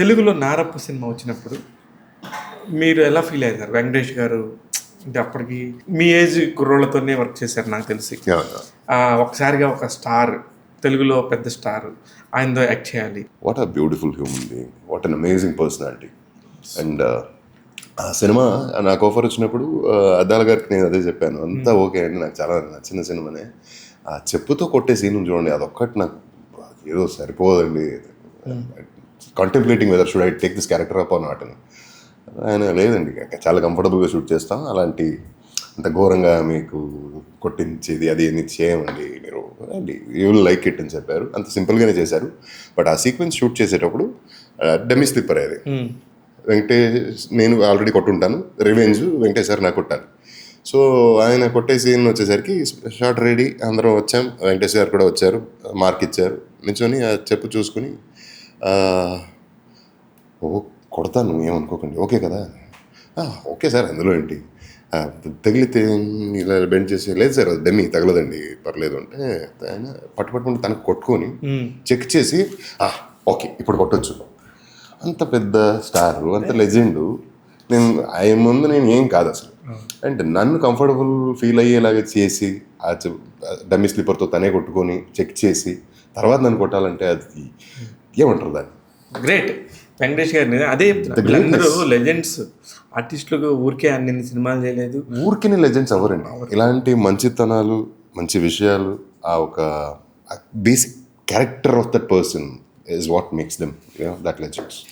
తెలుగులో నారప్ప సినిమా వచ్చినప్పుడు మీరు ఎలా ఫీల్ అయ్యారు? వెంకటేష్ గారు అంటే అప్పటికి మీ ఏజ్ కుర్రోళ్ళతోనే వర్క్ చేశారు నాకు తెలిసి. ఒకసారిగా ఒక స్టార్ తెలుగులో పెద్ద స్టార్ ఆయనతో యాక్ట్ చేయాలి. What a beautiful human being what an amazing personality and ఆ సినిమా నాకు ఆఫర్ వచ్చినప్పుడు అద్దాల గారికి నేను అదే చెప్పాను. అంతా ఓకే అండి నాకు చాలా నచ్చిన సినిమానే. ఆ చెప్పుతో కొట్టే సీన్ చూడండి అదొక్కటి నాకు ఏదో సరిపోదండి. Contemplating whether should I take this character up not అని. ఆయన లేదండి చాలా కంఫర్టబుల్గా షూట్ చేస్తాం. అలాంటి అంత ఘోరంగా మీకు కొట్టించేది అది ఏమి చేయమండి మీరు. అండి యూ విల్ లైక్ ఇట్ అని చెప్పారు. అంత సింపుల్గానే చేశారు. బట్ ఆ సీక్వెన్స్ షూట్ చేసేటప్పుడు డెమి స్లిప్పర్ అది. వెంకటేష్ నేను ఆల్రెడీ కొట్టుంటాను. రివెంజ్ వెంకటేష్ సార్ నాకు కొట్టాలి. సో ఆయన కొట్టే సీన్ వచ్చేసరికి షార్ట్ రెడీ అందరం వచ్చాం. వెంకటేష్ గారు కూడా వచ్చారు మార్క్ ఇచ్చారు. నిల్చొని ఆ చెప్పు చూసుకుని ఓ కొడతాను ఏమనుకోకండి. ఓకే కదా? "ఆ, ఓకే సార్ అందులో ఏంటి? "ఆ, తగిలితే ఇలా బెండ్ చేసి లేదు సార్ అది డెమ్మి తగలదండి పర్లేదు అంటే ఆయన పట్టు పట్టుకుంటే తనకు కొట్టుకొని చెక్ చేసి "ఆ, ఓకే ఇప్పుడు కొట్టొచ్చు. అంత పెద్ద స్టార్ అంత లెజెండ్. నేను ఆయన ముందు నేను ఏం కాదు అసలు. అండ్ నన్ను కంఫర్టబుల్ ఫీల్ అయ్యేలాగా చేసి ఆ డమ్మి స్లీపర్తో తనే కొట్టుకొని చెక్ చేసి తర్వాత నన్ను కొట్టాలంటే అది ఏమంటారు దాన్ని? గ్రేట్ వెంకటేష్ గారిని అదే వీళ్ళందరూ లెజెండ్స్ ఆర్టిస్టులకు ఊరికే అన్ని సినిమాలు చేయలేదు. ఊరికినే లెజెండ్స్ అవ్వరండి ఇలాంటి మంచితనాలు మంచి విషయాలు ఆ ఒక basic character of that person is what makes them that legends